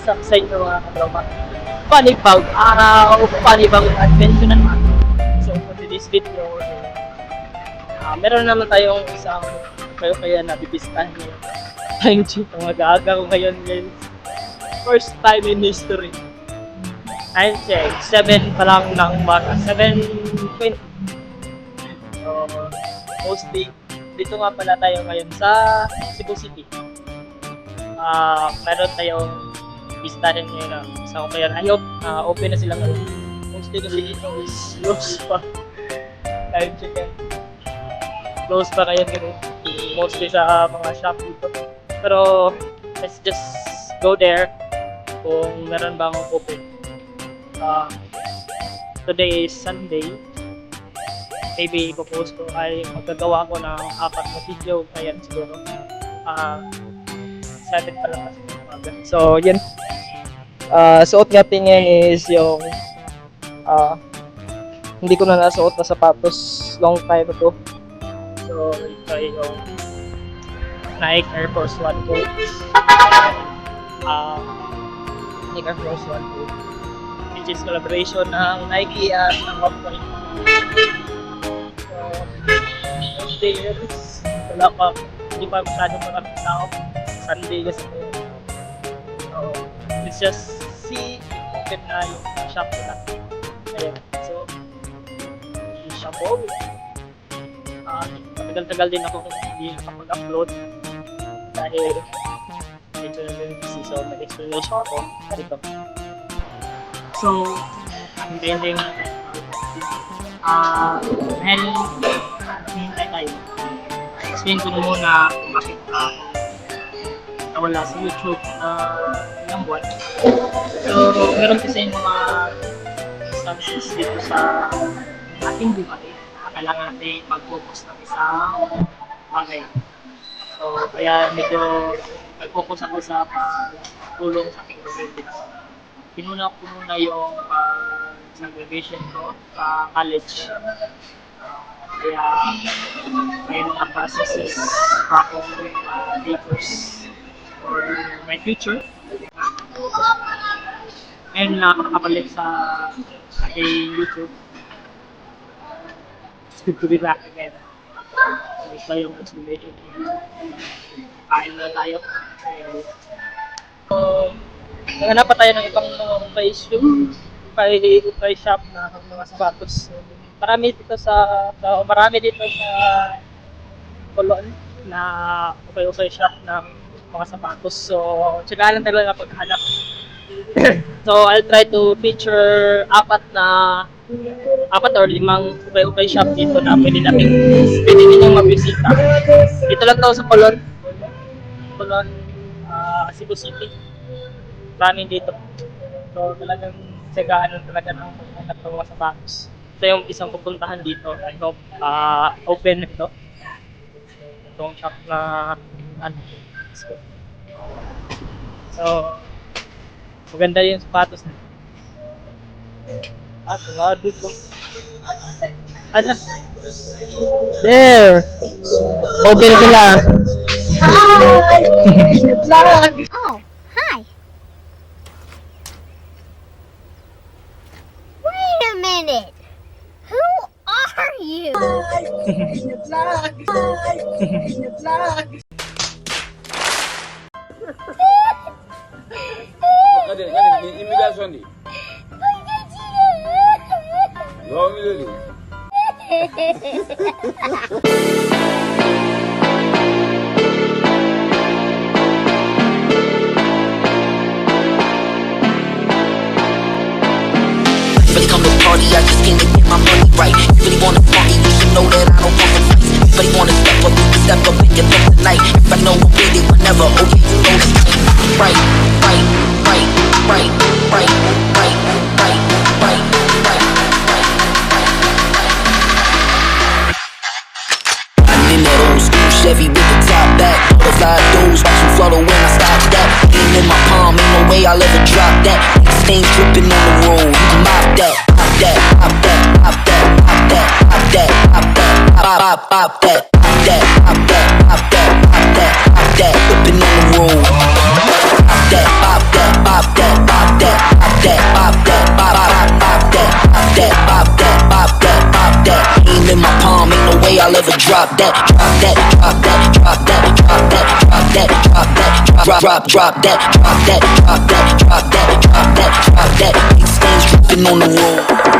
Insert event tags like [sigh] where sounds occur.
sa inyo mga katropa. Panibag araw, panibag adventure na naman. So for today's video, ah meron naman tayong isang kayo kaya nabibistahan ngayon. Time check, mag-aaga ko ngayon guys. First time in history. Time check, 7 pa lang ng umaga, 7.20. So, mostly, dito nga pala tayo ngayon sa Cebu City. Ah, meron tayong pista rin ngayon na sa kaya I hope ah, open na sila ngayon. Mostly kasi ito is close pa. Time check yan. Close pa ngayon ganun. Mostly sa mga shop dito. Pero, let's just go there kung meron bang open. Ah, today is Sunday. Maybe ipopost ko ay magagawa ko ng apat na video kaya siguro. Ah, seven pa lang kasi. So, yun. Ah, suot natin ngayon is yung ah hindi ko na nasuot na sapatos long time ago. So, ito yung Nike Air Force One ko. Ah, Nike Air Force One ko. Which is collaboration ng Nike at ng Off-White. So, those days, wala pa, hindi pa masyadong maraming tao. Sunday kasi. It's just see, open na yung shop nila. Ayan. So, shop ko. Ah, matagal-tagal din ako hindi nakapag-upload. Dahil medyo na rin busy. So, may explanation ako. Dito. So, ang ending ah, dahil hintay tayo. Explain ko na muna bakit ah, nawala sa YouTube na ilang buwan. So, meron kasi yung mga instances dito sa ating buhay na kailangan natin mag-focus ng isang bagay. So, kaya medyo nag-focus ako sa tulong sa aking community. Pinuna ko muna yung uh, segregation ko sa college. Kaya, ngayon ang process is akong uh, papers for my future. Ngayon na ako nakabalik sa aking YouTube. It's good to be back again. Ito yung explanation. Kain na tayo. So, naghanap pa tayo ng ibang mga ukay shoe, ukay, ukay shop na mga sapatos. Marami dito sa, marami dito sa Colon na ukay shop ng mga sapatos. So, tsaka lang talaga paghanap. [coughs] so, I'll try to feature apat na apat or limang ukay-ukay shop dito na pwede natin pwede ninyong mabisita. Dito lang daw sa Colon. Colon, ah, Cebu City. Marami dito. So, talagang tsagaan lang talaga ng paghanap ng mga sapatos. Ito yung isang pupuntahan dito. I hope ah, open ito. Itong shop na ano. So, so maganda yung sapatos na. Ah, tungado ko. Ano? There! Open sila. Oh, hi. Wait a minute. Who are you? Kade, kade, ni immigration di. Yo really come to party, I just came to get my money right. You really wanna party, you should know that I don't to fight. You really wanna step up, you can step up and get up tonight. If I know I'm it whenever, okay, you know it's. Right, Chevy with the top back. Butterfly doors, watch them flutter when I stop that. Aim in my palm, ain't no way I'll ever drop that. Stains dripping on the road, you can mop that, pop that, pop that, pop that, pop that, pop that, pop that, pop pop pop that, pop that, pop that, pop that, pop that, pop that, dripping on the road. Pop that, pop that, pop that, drop that, drop that, drop that, drop that, drop that, drop that, drop that, drop drop drop that, drop that, drop that, drop that, drop that, drop that. Big stains on the road.